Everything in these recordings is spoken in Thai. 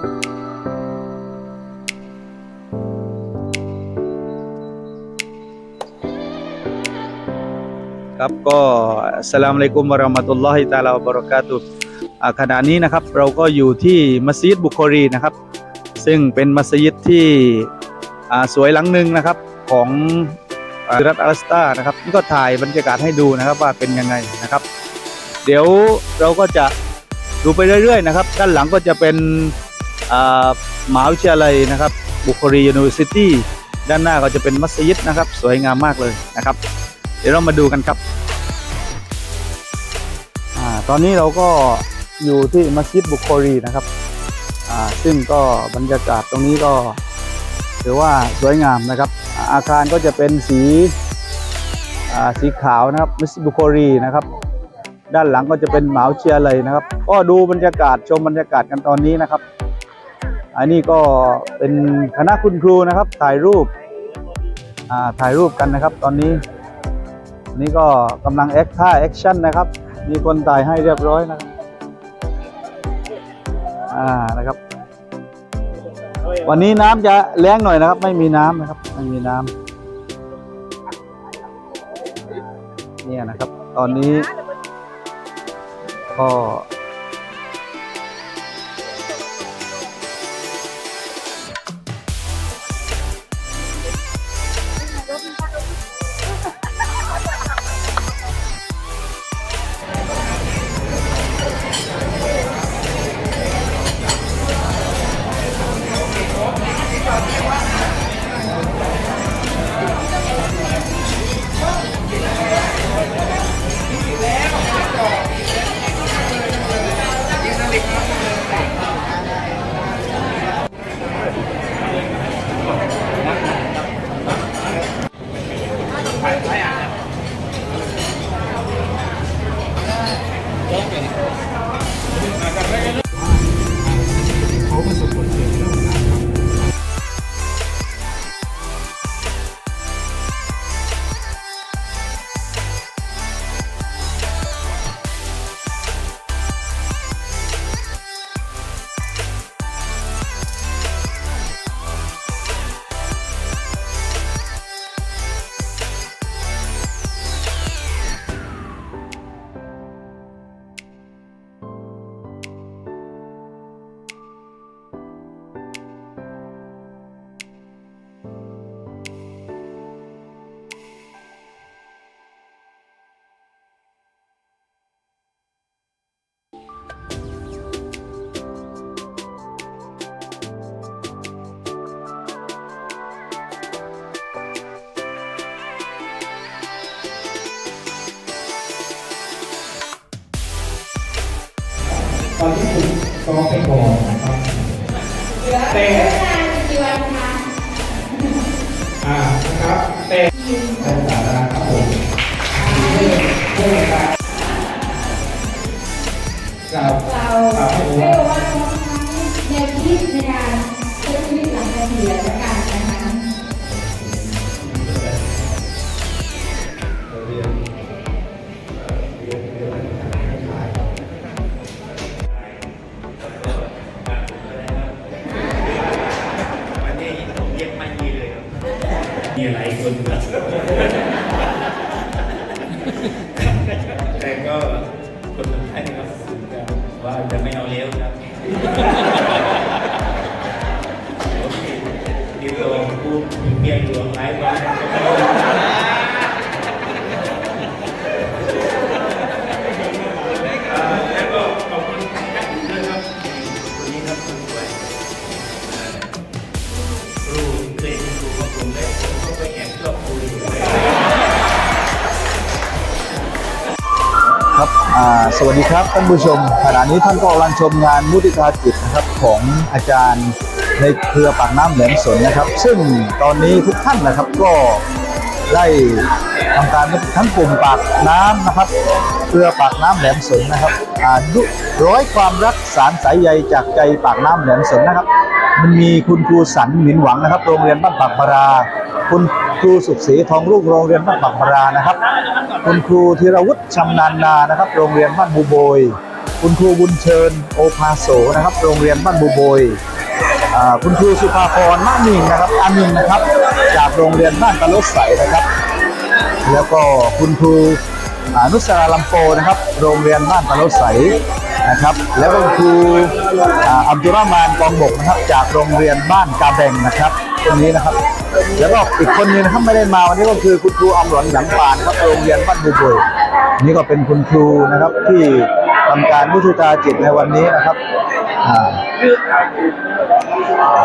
ครับก็สลามอะลัยกุมวะราะมะตุลลอฮิตาลาบรากาตุขณะนี้นะครับเราก็อยู่ที่มัสยิดบุคอรีนะครับ ซึ่งเป็นมัสยิดที่สวยหลังหนึ่งนะครับของอรัฐอัลสตานะครับนี่ก็ถ่ายบรรยากาศให้ดูนะครับว่าเป็นยังไงนะครับ เดี๋ยวเราก็จะดูไปเรื่อยๆนะครับ ด้านหลังก็จะเป็น มหาวิทยาลัยนะครับ บุคอรียูนิเวอร์ซิตี้ด้านหน้าก็จะเป็นมัสยิดนะครับ สวยงามมากเลยนะครับ เดี๋ยวเรามาดูกันครับอตอนนี้เราก็อยู่ที่มัสยิดบุคอรีนะครับซึ่งก็บรรยากาศตรงนี้ก็ถือว่าสวยงามนะครับ อาคารก็จะเป็นสีสีขาวนะครับมัสยิดบุคอรีนะครับ ด้านหลังก็จะเป็นหมหาวิทยาลัยนะครับ ก็ดูบรรยากาศชมบรรยากาศกันตอนนี้นะครับ อันนี้ก็เป็นคณะคุณครูนะครับ ถ่ายรูปอ่าถ่ายรูปกันนะครับ ตอนนี้นี่ก็กำลังแอคท่าแอคชั่นนะครับ มีคนถ่ายให้เรียบร้อยนะครับอ่านะครับ วันนี้น้ำจะแรงหน่อยนะครับ ไม่มีน้ำนะครับไม่มีน้ำเนี่ยนะครับ ตอนนี้ก็ ตอนที่คุณซ้อมไปก่อนนะครับแต่ สวัสดีครับท่านผู้ชม ขณะนี้ท่านก็กำลังชมงานมุติตาจิตนะครับของอาจารย์ในเครือปากน้ำแหลมสนนะครับ ซึ่งตอนนี้ทุกท่านนะครับก็ได้ทำการทั้งกลุ่มปากน้ำนะครับเครือปากน้ำแหลมสนนะครับอาดุร้อยความรักสารสายใยจากใจปากน้ำแหลมสนนะครับ มันมีคุณครูสันหมินหวังนะครับ โรงเรียนบ้านปากพรา คุณครูสุขศรีทองลูกโรงเรียนบ้านปากพรานะครับ คุณครูธีรวุฒิชำนาญนานะครับ โรงเรียนบ้านบูโบย คุณครูบุญเชิญโอภาโสนะครับ โรงเรียนบ้านบูโบยอ่าคุณครูสุภาพรมะนิงนะครับอามินนะครับ จากโรงเรียนบ้านตะลุใสนะครับ แล้วก็คุณครูอนุสราลัมโปนะครับ โรงเรียนบ้านตะลุใสนะครับ แล้วก็คุณครูอับดุลรามานกองบกนะครับ จากโรงเรียนบ้านกาแบงนะครับ ตรงนี้นะครับ แล้วก็อีกคนนึงนะครับไม่ได้มาวันนี้ก็คือคุณครูอมหลอนหยังปานครับโรงเรียนบ้านบูโบยนี่ก็เป็นคุณครูนะครับที่ทำการมุทุตาจิตในวันนี้นะครับอ่า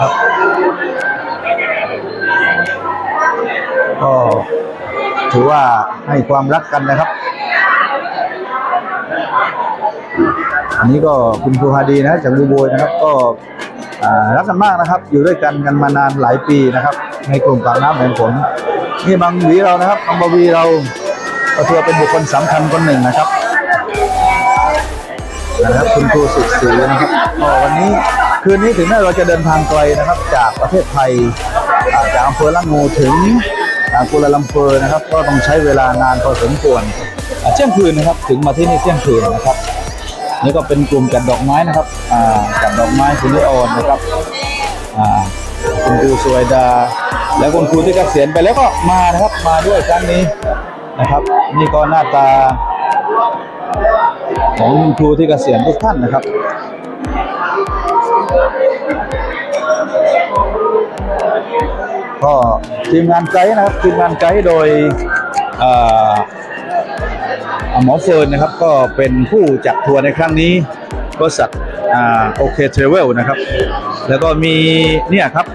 ครับก็ถือว่าให้ความรักกันนะครับ อันนี้ก็คุณครูฮาดีนะจากบูโบยนะครับก็ รักกันมากนะครับ อยู่ด้วยกันกันมานานหลายปีนะครับ ในกลุ่มปากน้ำแห่งฝนนี่บางหวีเรานะครับบางบวีเราก็ถือเป็นบุคคลสำคัญคนหนึ่งนะครับนะครับคุณครูสุดศรีนะครับวันนี้คืนนี้ถึงแม้เราจะเดินทางไกลนะครับ จากประเทศไทยจากอำเภอละงูถึงกุลาลัมเปอร์นะครับ ก็ต้องใช้เวลานานพอสมควรเที่ยงคืนนะครับ ถึงมาที่นี่เที่ยงคืนนะครับ นี่ก็เป็นกลุ่มจัดดอกไม้นะครับอ่าจัดดอกไม้คุณลิออนนะครับอ่าคุณครูสวยดา แล้วคุณครูที่เกษียณไปแล้วก็มานะครับมาด้วยครั้งนี้นะครับ นี่ก็หน้าตา ของคุณครูที่เกษียณทุกท่านนะครับก็ทีมงานไกด์นะครับทีมงานไกด์โดยอ่า หมอเฟิร์นนะครับก็เป็นผู้จัดทัวร์ในครั้งนี้บริษัทโอเคเทรเวลนะครับ แล้วก็มีเนี่ยครับ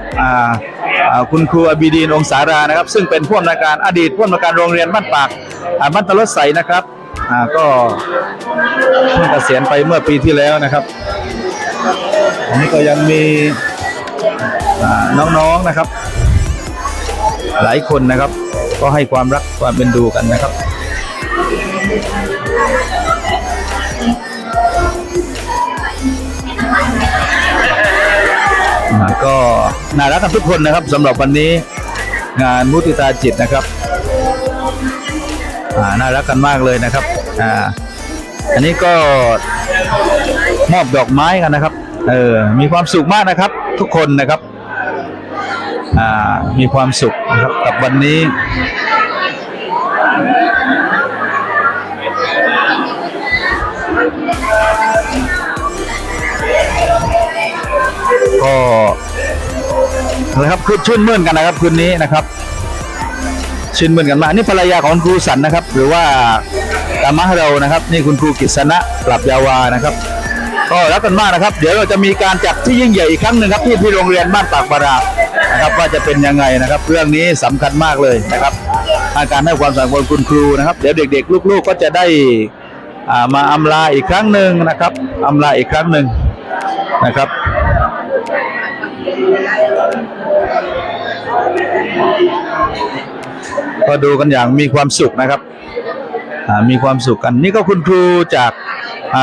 คุณครูอบีดีนองศารานะครับ ซึ่งเป็นผู้อำนวยการอดีตผู้อำนวยการโรงเรียนบ้านปากบ้านตะลดใสนะครับก็เพิ่งเกษียณไปเมื่อปีที่แล้วนะครับอันนี้ก็ยังมีน้องๆนะครับ หลายคนนะครับ ก็ให้ความรักความเป็นดูกันนะครับ ก็น่ารักกันทุกคนนะครับสำหรับวันนี้งานมุติตาจิตนะครับน่ารักกันมากเลยนะครับอ่าอันนี้ก็มอบดอกไม้กันนะครับ เออ มีความสุขมากนะครับ ทุกคนนะครับ อ่า มีความสุขนะครับกับวันนี้ ก็นะครับคือชื่นมื่นกันนะครับคืนนี้นะครับ ชื่นมื่นกันมากนี่ภรรยาของครูสันนะครับ หรือว่าตามะเรานะครับ นี่คุณครูกิษณะกลับยาวานะครับ ก็รักกันมากนะครับ เดี๋ยวเราจะมีการจัดที่ยิ่งใหญ่อีกครั้งหนึ่งครับที่ที่โรงเรียนบ้านปากบารานะครับว่าจะเป็นยังไงนะครับ เรื่องนี้สำคัญมากเลยนะครับ อาการให้ความสำคัญคุณครูนะครับ เดี๋ยวเด็ก ๆ ลูกๆก็จะได้อ่ามาอำลาอีกครั้งหนึ่งนะครับอำลาอีกครั้งหนึ่งนะครับ ก็ดูกันอย่างมีความสุขนะครับมีความสุขกันนี่ก็คุณครูจาก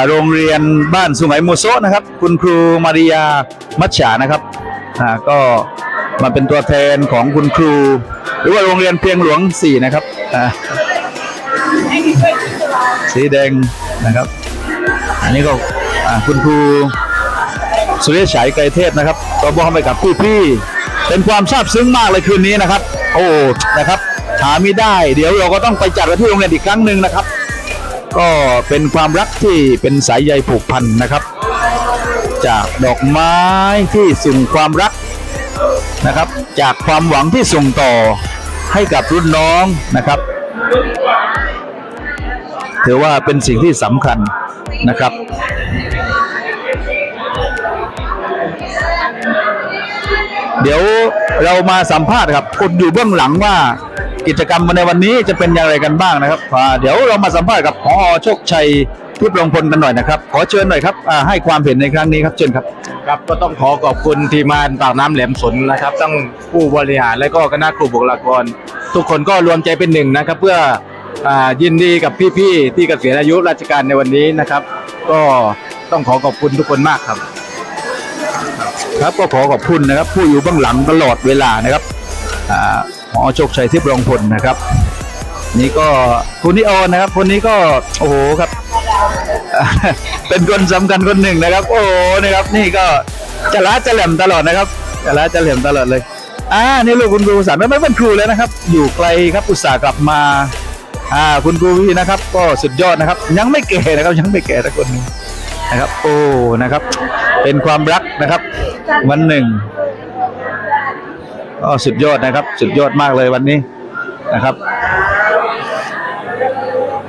โรงเรียนบ้านสุไหงโมโซนะครับ คุณครูมาริยามัชฉานะครับก็มาเป็นตัวแทนของคุณครู หรือว่าโรงเรียนเพียงหลวงสี่นะครับสีแดงนะครับ อันนี้ก็คุณครูสุริยฉายไกรเทพนะครับก็มอบให้กับพี่ๆ เป็นความซาบซึ้งมากเลยคืนนี้นะครับ โอ้นะครับหาไม่ได้เดี๋ยวเราก็ต้องไปจัดกันที่โรงเรียนอีกครั้งหนึ่งนะครับ ก็เป็นความรักที่เป็นสายใยผูกพันนะครับ จากดอกไม้ที่ส่งความรักนะครับ จากความหวังที่ส่งต่อให้กับรุ่นน้องนะครับถือว่าเป็นสิ่งที่สำคัญนะครับ เดี๋ยวเรามาสัมภาษณ์ครับคนอยู่เบื้องหลังว่ากิจกรรมในวันนี้จะเป็นอย่างไรกันบ้างนะครับอาเดี๋ยวเรามาสัมภาษณ์กับพอโชคชัยทิพย์ลงพลกันหน่อยนะครับ ขอเชิญหน่อยครับอาให้ความเห็นในครั้งนี้ครับเชิญครับครับก็ต้องขอขอบคุณทีมงานปากน้ำแหลมสนนะครับตั้งผู้บริหารและก็คณะครูบุคลากร ทุกคนก็รวมใจเป็นหนึ่งนะครับ เพื่ออ่ายินดีกับพี่ๆที่เกษียณอายุราชการในวันนี้นะครับ ก็ต้องขอขอบคุณทุกคนมากครับ ครับก็ขอขอบคุณนะครับ ผู้อยู่เบื้องหลังตลอดเวลานะครับหมอโชคชัยทิพย์รองพลนะครับ นี่ก็คุณนิออนนะครับ คนนี้ก็โอ้โหครับ เป็นคนสำคัญคนหนึ่งนะครับ โอ้โหนะครับนี่ก็จะละจะแหลมตลอดนะครับจะละจะแหลมตลอดเลยอ่านี่ลูกคุณครูสารไม่เป็นครูแล้วนะครับ อยู่ไกลครับอุตส่าห์กลับมาอ่าคุณครูวีนะครับ ก็สุดยอดนะครับ ยังไม่แก่นะครับยังไม่แก่สักคนนึง นะครับ โอ้นะครับ เป็นความรักนะครับ วันหนึ่งก็สุดยอดนะครับ สุดยอดมากเลยวันนี้นะครับ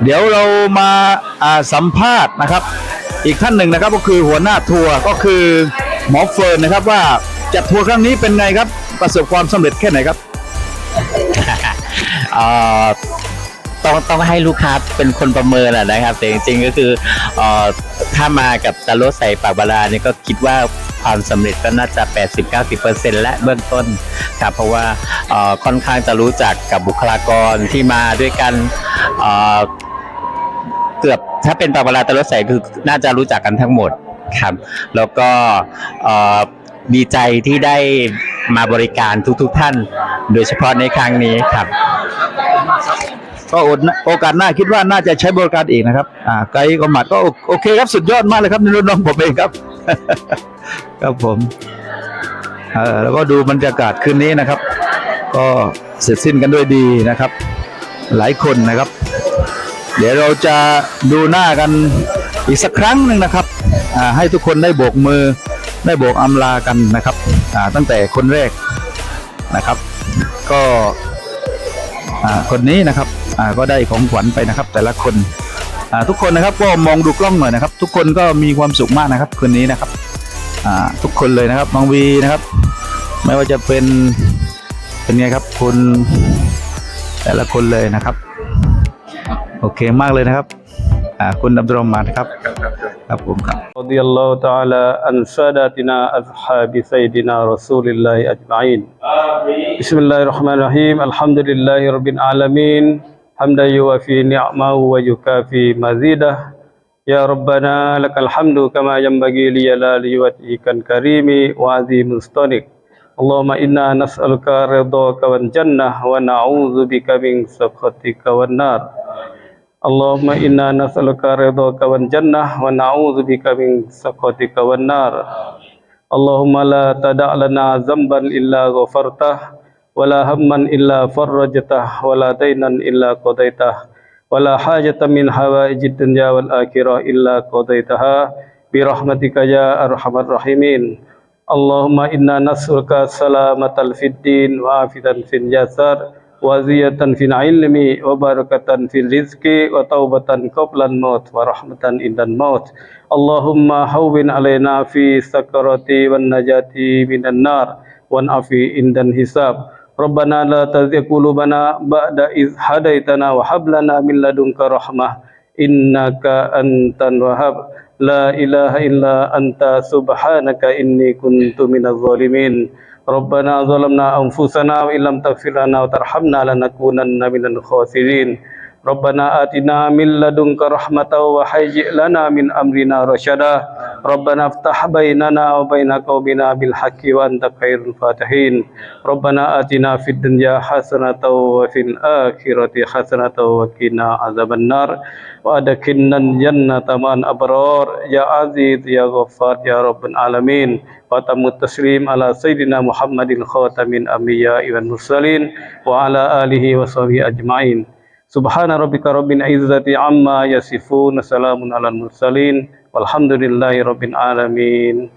เดี๋ยวเรามาสัมภาษณ์นะครับ อีกท่านหนึ่งนะครับก็คือหัวหน้าทัวร์ก็คือหมอเฟิร์นนะครับว่าจัดทัวร์ครั้งนี้เป็นไงครับ ประสบความสำเร็จแค่ไหนครับอ่อ ต้องต้องให้ลูกค้าเป็นคนประเมินอะนะครับ แต่จริงๆก็คือเอ่อถ้ามากับตะโลใส่ปากบาราเนี่ยก็คิดว่าความสำเร็จก็น่าจะ 80-90%และเบื้องต้นครับเพราะว่าเอ่อค่อนข้างจะรู้จักกับบุคลากรที่มาด้วยกันเอ่อเกือบถ้าเป็นปากบาราตะโลใส่คือน่าจะรู้จักกันทั้งหมดครับ แล้วก็เอ่อดีใจที่ได้มาบริการทุกๆท่าน โดยเฉพาะในครั้งนี้ครับ ก็อดโอกาสหน้าคิดว่าน่าจะใช้บริการอีกนะครับ อ่าไกด์ก็หมัดก็โอเคครับสุดยอดมากเลยครับนี่รุ่นน้องผมเองครับ ครับผมเออแล้วก็ดูบรรยากาศคืนนี้นะครับ ก็เสร็จสิ้นกันด้วยดีนะครับ หลายคนนะครับ เดี๋ยวเราจะดูหน้ากันอีกสักครั้งหนึ่งนะครับอ่าให้ทุกคนได้โบกมือได้โบกอำลากันนะครับอ่าตั้งแต่คนแรกนะครับ ก็คนนี้นะครับ ก็ได้ของขวัญไปนะครับ แต่ละคนอ่าทุกคนนะครับก็มองดูกล้องหน่อยนะครับ ทุกคนก็มีความสุขมากนะครับคืนนี้นะครับอ่าทุกคนเลยนะครับน้องวีนะครับ ไม่ว่าจะเป็นเป็นไงครับคุณแต่ละคนเลยนะครับ โอเคมากเลยนะครับอ่าคุณอับดุลรอห์มานครับครับผมครับ رضي الله تعالى عن ساداتنا أصحاب سيدنا رسول الله أجمعين بسم الله الرحمن الرحيم الحمد لله رب العالمين حمدا يوافي نعمه ويكافي مزيده يا ربنا لك الحمد كما ينبغي لجلال وجهك الكريم وعظيم سلطانك اللهم إنا نسألك رضاك والجنة ونعوذ بك من سخطك والنار اللهم إنا نسألك رضاك والجنة ونعوذ بك من سخطك والنار اللهم لا تدع لنا ذنبا إلا غفرته ولا هما إلا فرجته ولا دينا إلا قضيته ولا حاجة من حوائج الدنيا والآخرة إلا قضيتها برحمتك يا أرحم الراحمين اللهم إنا نسألك سلامة في الدين وعافية في الجسد وزية في العلم وبركة في الرزق وتوبة قبل الموت ورحمة عند الموت اللهم هون علينا في سكرات والنجاة من النار والعفو عند الحساب ربنا لا تزغ قلوبنا بعد إذ هديتنا وهب لنا من لدنك رحمة إنك أنت الوهاب لا إله إلا أنت سبحانك إني كنت من الظالمين ربنا ظلمنا أنفسنا وإن لم تغفر لنا وترحمنا لنكونن من الخاسرين ربنا آتنا من لدنك رحمة وهيئ لنا من أمرنا رشدا ربنا افتح بيننا وبين قومنا بالحق وأنت خير الفاتحين ربنا آتنا في الدنيا حسنة وفي الآخرة حسنة وقنا عذاب النار وأدخلنا الجنة مع الأبرار يا عزيز يا غفار يا رب العالمين وتم التسليم على سيدنا محمد خاتم الأنبياء والمرسلين وعلى آله وصحبه أجمعين Subhana rabbika rabbil izzati amma yasifun. Salamun alal mursalin. Walhamdulillahi rabbil alamin.